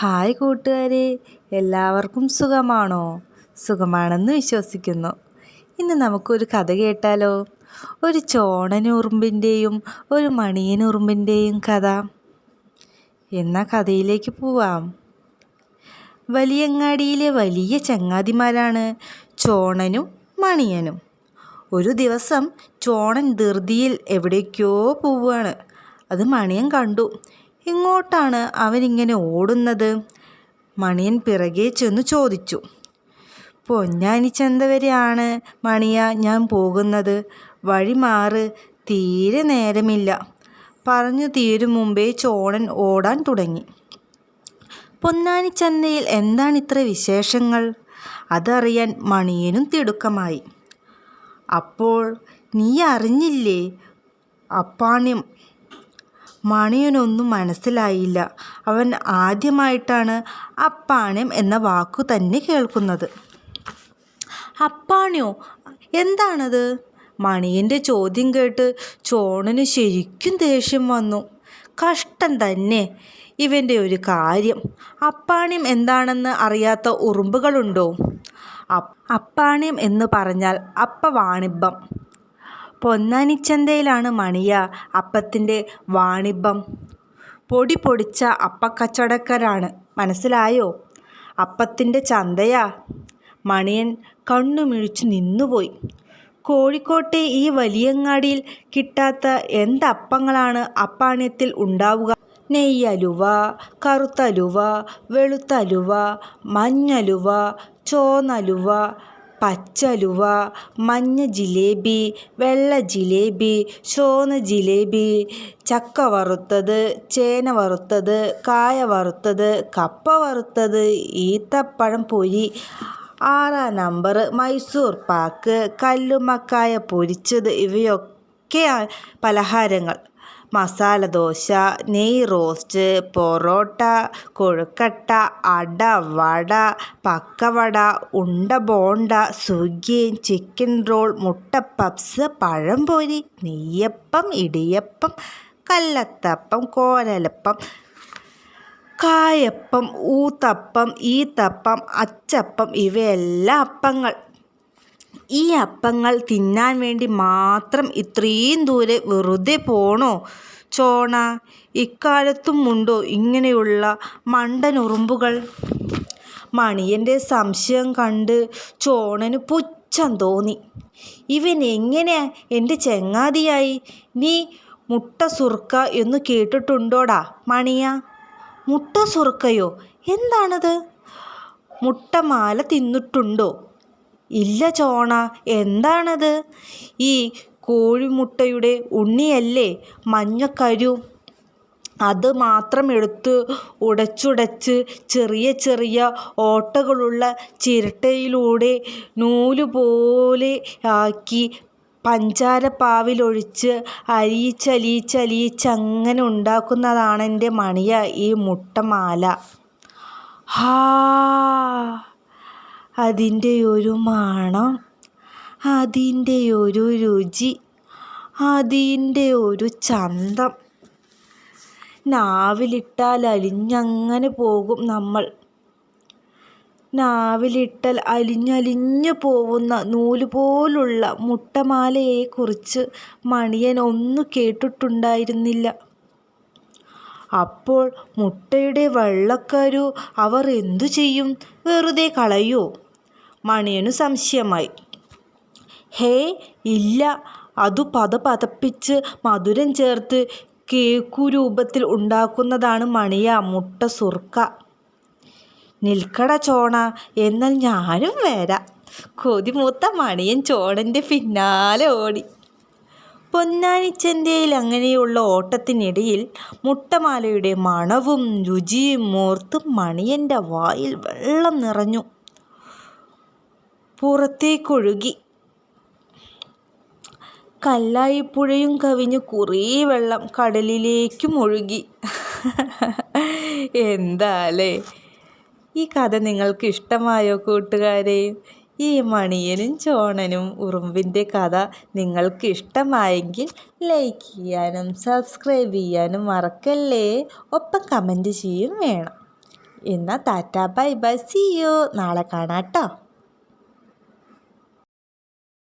Hi കൂട്ടുകാരെ എല്ലാവർക്കും സുഖമാണോ? സുഖമാണെന്ന് വിശ്വസിക്കുന്നു. ഇന്ന് നമുക്കൊരു കഥ കേട്ടാലോ? ഒരു ചോണനുറുമ്പിന്റെയും ഒരു മണിയനുറുമ്പിന്റെയും കഥ. എന്ന കഥയിലേക്ക് പോവാം. വലിയങ്ങാടിയിലെ വലിയ ചങ്ങാതിമാരാണ് ചോണനും മണിയനും. ഒരു ദിവസം ചോണൻ ധൃതിയിൽ എവിടേക്കോ പോവുകയാണ്. അത് മണിയൻ കണ്ടു. എങ്ങോട്ടാണ് അവനിങ്ങനെ ഓടുന്നത്? മണിയൻ പിറകെ ചെന്ന് ചോദിച്ചു. പൊന്നാനി വരെയാണ് മണിയ ഞാൻ പോകുന്നത്. വഴി മാറ് തീരെ നേരമില്ല പറഞ്ഞു തീരും മുമ്പേ ചോണൻ ഓടാൻ തുടങ്ങി. പൊന്നാനി ചന്തയിൽ എന്താണ് ഇത്ര വിശേഷങ്ങൾ? അതറിയാൻ മണിയനും തിടുക്കമായി. അപ്പോൾ നീ അറിഞ്ഞില്ലേ? അപ്പാണ്യം മണിയനൊന്നും മനസ്സിലായില്ല. അവൻ ആദ്യമായിട്ടാണ് അപ്പാണ്യം എന്ന വാക്കു തന്നെ കേൾക്കുന്നത്. അപ്പാണ്യോ എന്താണത്? മണിയന്റെ ചോദ്യം കേട്ട് ചോണന് ശരിക്കും ദേഷ്യം വന്നു. കഷ്ടം തന്നെ ഇവന്റെ ഒരു കാര്യം. അപ്പാണ്യം എന്താണെന്ന് അറിയാത്ത ഉറുമ്പുകളുണ്ടോ? അപ്പാണ്യം എന്ന് പറഞ്ഞാൽ അപ്പ വാണിഭം പൊന്നാനിച്ചന്തയിലാണ് മണിയ അപ്പത്തിന്റെ വാണിഭം. പൊടി പൊടിച്ച അപ്പക്കച്ചവടക്കാരാണ്. മനസ്സിലായോ? അപ്പത്തിന്റെ ചന്തയാ. മണിയൻ കണ്ണുമിഴിച്ചു നിന്നുപോയി. കോഴിക്കോട്ടെ ഈ വലിയങ്ങാടിയിൽ കിട്ടാത്ത എന്തപ്പങ്ങളാണ് അപ്പാണ്യത്തിൽ ഉണ്ടാവുക? നെയ്യലുവ കറുത്തലുവ വെളുത്തലുവ മഞ്ഞലുവ ചോന്നലുവ പച്ചലുവ മഞ്ഞ ജിലേബി വെള്ള ജിലേബി ചുവന്ന ജിലേബി ചക്ക വറുത്തത് ചേന വറുത്തത് കായ വറുത്തത് കപ്പ വറുത്തത് ഈത്തപ്പഴം പൊരി ആറാം നമ്പർ മൈസൂർ പാക്ക് കല്ലുമ്മക്കായ പൊരിച്ചത് ഇവയൊക്കെ പലഹാരങ്ങൾ. മസാല ദോശ നെയ് റോസ്റ്റ് പൊറോട്ട കൊഴുക്കട്ട അട വട പക്കവട ഉണ്ട ബോണ്ട സുഗിയൻ ചിക്കൻ റോൾ മുട്ട പപ്സ് പഴംപൊരി നെയ്യപ്പം ഇടിയപ്പം കല്ലത്തപ്പം കോലലപ്പം കായപ്പം ഊത്തപ്പം ഈത്തപ്പം അച്ചപ്പം ഇവയെല്ലാം അപ്പങ്ങൾ. ഈ അപ്പങ്ങൾ തിന്നാൻ വേണ്ടി മാത്രം ഇത്രയും ദൂരെ വെറുതെ പോണോ? ചോണ ഇക്കാലത്തും ഉണ്ടോ ഇങ്ങനെയുള്ള മണ്ടനുറുമ്പുകൾ? മണിയന്റെ സംശയം കണ്ട് ചോണന് പുച്ഛം തോന്നി. ഇവൻ എങ്ങനെ എന്റെ ചെങ്ങാതിയായി. നീ മുട്ട സുർക്ക എന്ന് കേട്ടിട്ടുണ്ടോടാ മണിയ? മുട്ട സുർക്കയോ എന്താണത്? മുട്ടമാല തിന്നിട്ടുണ്ടോ? ഇല്ല ചോണ എന്താണത്? ഈ കോഴിമുട്ടയുടെ ഉണ്ണിയല്ലേ മഞ്ഞക്കരു അത് മാത്രം എടുത്ത് ഉടച്ചുടച്ച് ചെറിയ ചെറിയ ഓട്ടകളുള്ള ചിരട്ടയിലൂടെ നൂലുപോലെ ആക്കി പഞ്ചാരപ്പാവിലൊഴിച്ച് അലിയിച്ചലിയിച്ചലിയിച്ചങ്ങനെ ഉണ്ടാക്കുന്നതാണെന്റെ മണിയ ഈ മുട്ടമാല. ഹാ. അതിന്റെ ഒരു മണം അതിന്റെ ഒരു രുചി അതിന്റെ ഒരു ചന്തം. നാവിലിട്ടാൽ അലിഞ്ഞങ്ങനെ പോകും നമ്മൾ. നാവിലിട്ടാൽ അലിഞ്ഞലിഞ്ഞു പോകുന്ന നൂൽ പോലുള്ള മുട്ടമാലയെക്കുറിച്ച് മണിയൻ ഒന്നു കേട്ടിട്ടുണ്ടായിരുന്നില്ല. അപ്പോൾ മുട്ടയുടെ വെള്ളക്കരു അവർ എന്തു ചെയ്യും? വെറുതെ കളയോ? മണിയനു സംശയമായി. ഹേ ഇല്ല. അതു പത പതപ്പിച്ച് മധുരം ചേർത്ത് കേക്കു രൂപത്തിൽ ഉണ്ടാക്കുന്നതാണ് മണിയ മുട്ട സുർക്ക. നിൽക്കട ചോണ എന്നാൽ ഞാനും വരാം. കൊതിമൂത്ത മണിയൻ ചോണന്റെ പിന്നാലെ ഓടി. പൊന്നാനിച്ചന്തയിൽ അങ്ങനെയുള്ള ഓട്ടത്തിനിടയിൽ മുട്ടമാലയുടെ മണവും രുചിയും ഓർത്ത് മണിയന്റെ വായിൽ വെള്ളം നിറഞ്ഞു. പുറത്തേക്കൊഴുകി. കല്ലായിപ്പുഴയും കവിഞ്ഞ് കുറേ വെള്ളം കടലിലേക്കും ഒഴുകി. എന്താലേ? ഈ കഥ നിങ്ങൾക്ക് ഇഷ്ടമായോ കൂട്ടുകാരെ? ഈ മണിയനും ചോണനും ഉറുമ്പിന്റെ കഥ നിങ്ങൾക്ക് ഇഷ്ടമായെങ്കിൽ ലൈക്ക് ചെയ്യാനും സബ്സ്ക്രൈബ് ചെയ്യാനും മറക്കല്ലേ? ഒപ്പം കമന്റ് ചെയ്യും വേണം. എന്നാൽ Tata bye bye. See you നാളെ കാണാം കേട്ടോ.